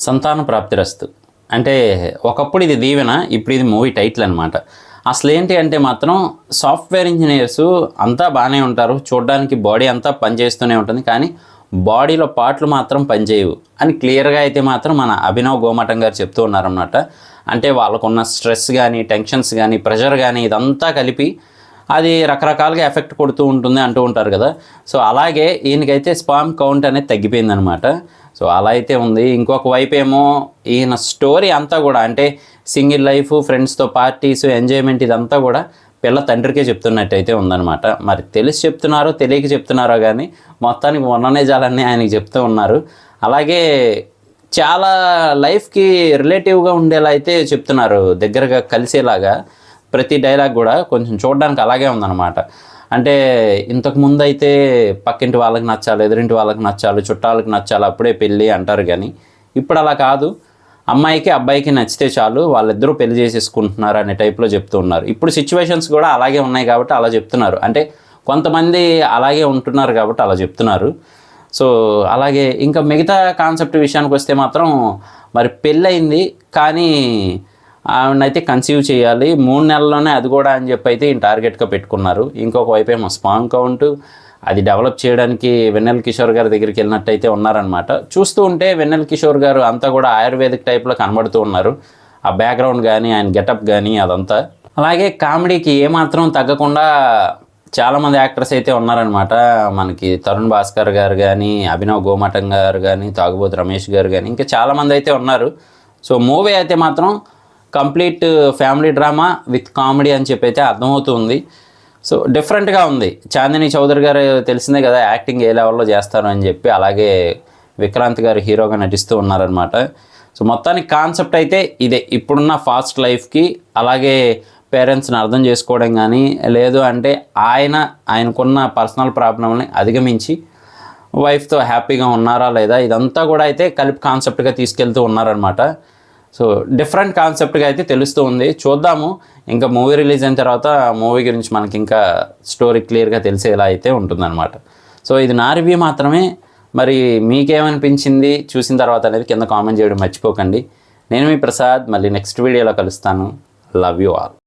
సంతాన ప్రాప్తిరస్తు. అంటే ఒకప్పుడు ఇది దీవెన ఇప్పుడు ఇది మూవీ టైటిల్ అనమాట అసలు ఏంటి అంటే మాత్రం సాఫ్ట్వేర్ ఇంజనీర్స్ అంతా బాగానే ఉంటారు చూడడానికి బాడీ అంతా పనిచేస్తూనే ఉంటుంది కానీ బాడీలో పార్ట్లు మాత్రం పనిచేయవు. అని క్లియర్గా అయితే మాత్రం మన అభినవ్ గోమటం గారు చెప్తూ ఉన్నారన్నమాట. అంటే వాళ్ళకున్న స్ట్రెస్ కానీ టెన్షన్స్ కానీ ప్రెషర్ కానీ ఇదంతా కలిపి అది రకరకాలుగా ఎఫెక్ట్ కొడుతూ ఉంటుంది అంటూ ఉంటారు కదా. సో అలాగే ఈయనకైతే స్పామ్ కౌంట్ అనేది తగ్గిపోయిందనమాట సో అలా అయితే ఉంది. ఇంకొక వైపు ఏమో ఈయన స్టోరీ అంతా కూడా అంటే సింగిల్ లైఫ్ ఫ్రెండ్స్తో పార్టీస్ ఎంజాయ్మెంట్ ఇదంతా కూడా పిల్ల తండ్రికే చెప్తున్నట్టయితే ఉందన్నమాట. మరి తెలిసి చెప్తున్నారో తెలియక చెప్తున్నారో కానీ మొత్తానికి మొన్ననే జాలన్నీ ఆయనకి చెప్తూ ఉన్నారు. అలాగే చాలా లైఫ్కి రిలేటివ్గా ఉండేలా అయితే చెప్తున్నారు. దగ్గరగా కలిసేలాగా ప్రతి డైలాగ్ కూడా కొంచెం చూడడానికి అలాగే ఉందన్నమాట. అంటే ఇంతకుముందు అయితే పక్కింటి వాళ్ళకి నచ్చాలి ఎదురింటి వాళ్ళకి నచ్చాలి చుట్టాలకు నచ్చాలి అప్పుడే పెళ్ళి అంటారు కానీ ఇప్పుడు అలా కాదు. అమ్మాయికి అబ్బాయికి నచ్చితే చాలు వాళ్ళిద్దరూ పెళ్ళి చేసేసుకుంటున్నారు అనే టైప్లో చెప్తూ ఉన్నారు. ఇప్పుడు సిచ్యువేషన్స్ కూడా అలాగే ఉన్నాయి కాబట్టి అలా చెప్తున్నారు. అంటే కొంతమంది అలాగే ఉంటున్నారు కాబట్టి అలా చెప్తున్నారు. సో అలాగే ఇంకా మిగతా కాన్సెప్ట్ విషయానికి వస్తే మాత్రం మరి పెళ్ళయింది కానీ ఆవిడనైతే కన్సీవ్ చేయాలి. మూడు నెలల్లోనే అది కూడా అని చెప్పి అయితే ఈయన టార్గెట్గా పెట్టుకున్నారు. ఇంకొక వైపు ఏమో స్పామ్ కౌంట్ అది డెవలప్ చేయడానికి వెన్నెల కిషోర్ గారి దగ్గరికి వెళ్ళినట్టయితే ఉన్నారనమాట చూస్తూ ఉంటే వెన్నెల కిషోర్ గారు అంతా కూడా ఆయుర్వేదిక్ టైప్లో కనబడుతూ ఉన్నారు. ఆ బ్యాక్గ్రౌండ్ కానీ ఆయన గెటప్ కానీ అదంతా. అలాగే కామెడీకి ఏమాత్రం తగ్గకుండా చాలామంది యాక్టర్స్ అయితే ఉన్నారనమాట మనకి తరుణ్ భాస్కర్ గారు కానీ అభినవ్ గోమటం గారు కానీ తాగుబోతు రమేష్ గారు కానీ ఇంకా చాలామంది అయితే ఉన్నారు. సో మూవీ అయితే మాత్రం complete family drama with comedy అని చెప్పి అయితే అర్థమవుతుంది. సో డిఫరెంట్గా ఉంది. చాందిని చౌదరి గారు తెలిసిందే కదా యాక్టింగ్ ఏ లెవెల్లో చేస్తారు అని చెప్పి అలాగే విక్రాంత్ గారు హీరోగా నటిస్తూ ఉన్నారనమాట సో మొత్తానికి కాన్సెప్ట్ అయితే ఇదే. ఇప్పుడున్న ఫాస్ట్ లైఫ్కి అలాగే పేరెంట్స్ని అర్థం చేసుకోవడం కానీ లేదు అంటే ఆయన ఆయనకున్న పర్సనల్ ప్రాబ్లమ్ని అధిగమించి వైఫ్తో హ్యాపీగా ఉన్నారా లేదా ఇదంతా కూడా అయితే కలిపి కాన్సెప్ట్గా తీసుకెళ్తూ ఉన్నారనమాట సో డిఫరెంట్ కాన్సెప్ట్గా అయితే తెలుస్తూ ఉంది. చూద్దాము. ఇంకా మూవీ రిలీజ్ అయిన తర్వాత మూవీ గురించి మనకి ఇంకా స్టోరీ క్లియర్గా తెలిసేలా అయితే ఉంటుందన్నమాట. సో ఇది నా రివ్యూ మాత్రమే. మరి మీకేమనిపించింది? చూసిన తర్వాత అనేది కింద కామెంట్ చేయడం మర్చిపోకండి. నేను మీ ప్రసాద్. మళ్ళీ నెక్స్ట్ వీడియోలో కలుస్తాను. Love you all